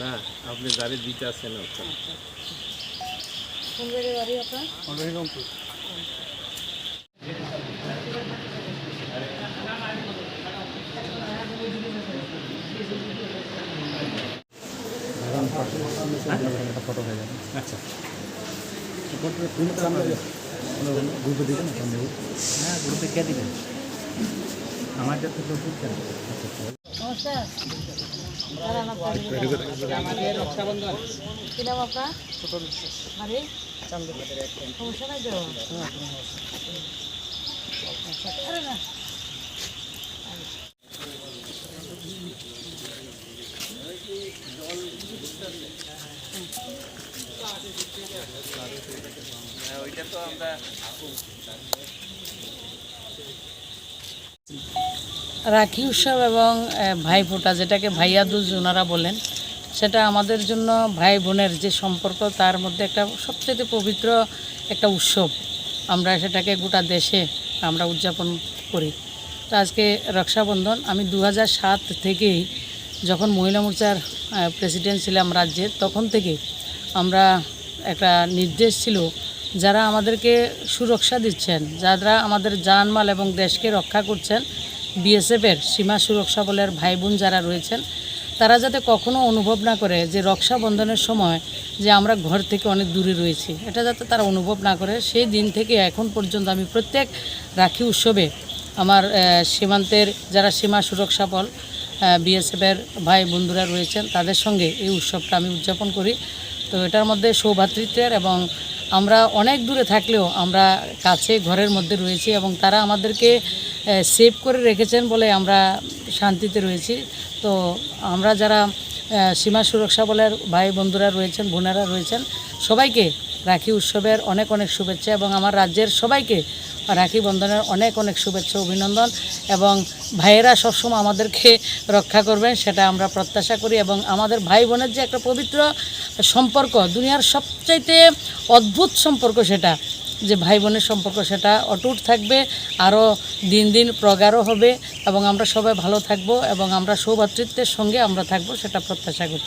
না আপনি গাড়ি দিতে আসছেন ফটো হয়ে যাবে আচ্ছা। গ্রুপে দিবেন হ্যাঁ গ্রুপে কে দিবেন আমার কাছে তো রাখি উৎসব এবং ভাইফোঁটা যেটাকে ভাইয়া দুজ ওনারা বলেন, সেটা আমাদের জন্য ভাই বোনের যে সম্পর্ক, তার মধ্যে একটা সবচেয়ে পবিত্র একটা উৎসব। আমরা সেটাকে গোটা দেশে আমরা উদযাপন করি। তো আজকে রক্ষাবন্ধন, আমি দু সাত থেকেই যখন মহিলা মোর্চার প্রেসিডেন্ট ছিলাম রাজ্যের, তখন থেকে আমরা একটা নির্দেশ ছিল, যারা আমাদেরকে সুরক্ষা দিচ্ছেন, যারা আমাদের জানমাল এবং দেশকে রক্ষা করছেন, বিএসএফের সীমা সুরক্ষা বলের ভাই বোন যারা রয়েছেন, তারা যাতে কখনো অনুভব না করে যে রক্ষাবন্ধনের সময় যে আমরা ঘর থেকে অনেক দূরে রয়েছি। এটা যাতে তারা অনুভব না করে, সেই দিন থেকে এখন পর্যন্ত আমি প্রত্যেক রাখি উৎসবে আমার সীমান্তের যারা সীমা সুরক্ষা বল বিএসএফের ভাই বন্ধুরা রয়েছেন, তাদের সঙ্গে এই উৎসবটা আমি উদযাপন করি। তো এটার মধ্যে সৌভাতৃত্বের এবং আমরা অনেক দূরে থাকলেও আমরা কাছে ঘরের মধ্যে রয়েছি এবং তারা আমাদেরকে সেভ করে রেখেছেন বলে আমরা শান্তিতে রয়েছি। তো আমরা যারা সীমা সুরক্ষা বলের ভাই বন্ধুরা রয়েছেন, বোনেরা রয়েছেন, সবাইকে রাখি উৎসবের অনেক অনেক শুভেচ্ছা এবং আমার রাজ্যের সবাইকে রাখি বন্ধনের অনেক অনেক শুভেচ্ছা, অভিনন্দন এবং ভাইয়েরা সবসময় আমাদেরকে রক্ষা করবেন, সেটা আমরা প্রত্যাশা করি এবং আমাদের ভাই বোনের যে একটা পবিত্র সম্পর্ক, দুনিয়ার সবচাইতে অদ্ভুত সম্পর্ক সেটা, যে ভাই বোনের সম্পর্ক সেটা অটুট থাকবে, আরও দিন দিন প্রগাঢ় হবে এবং আমরা সবাই ভালো থাকব এবং আমরা সৌভাতৃত্বের সঙ্গে আমরা থাকব, সেটা প্রত্যাশা করছি।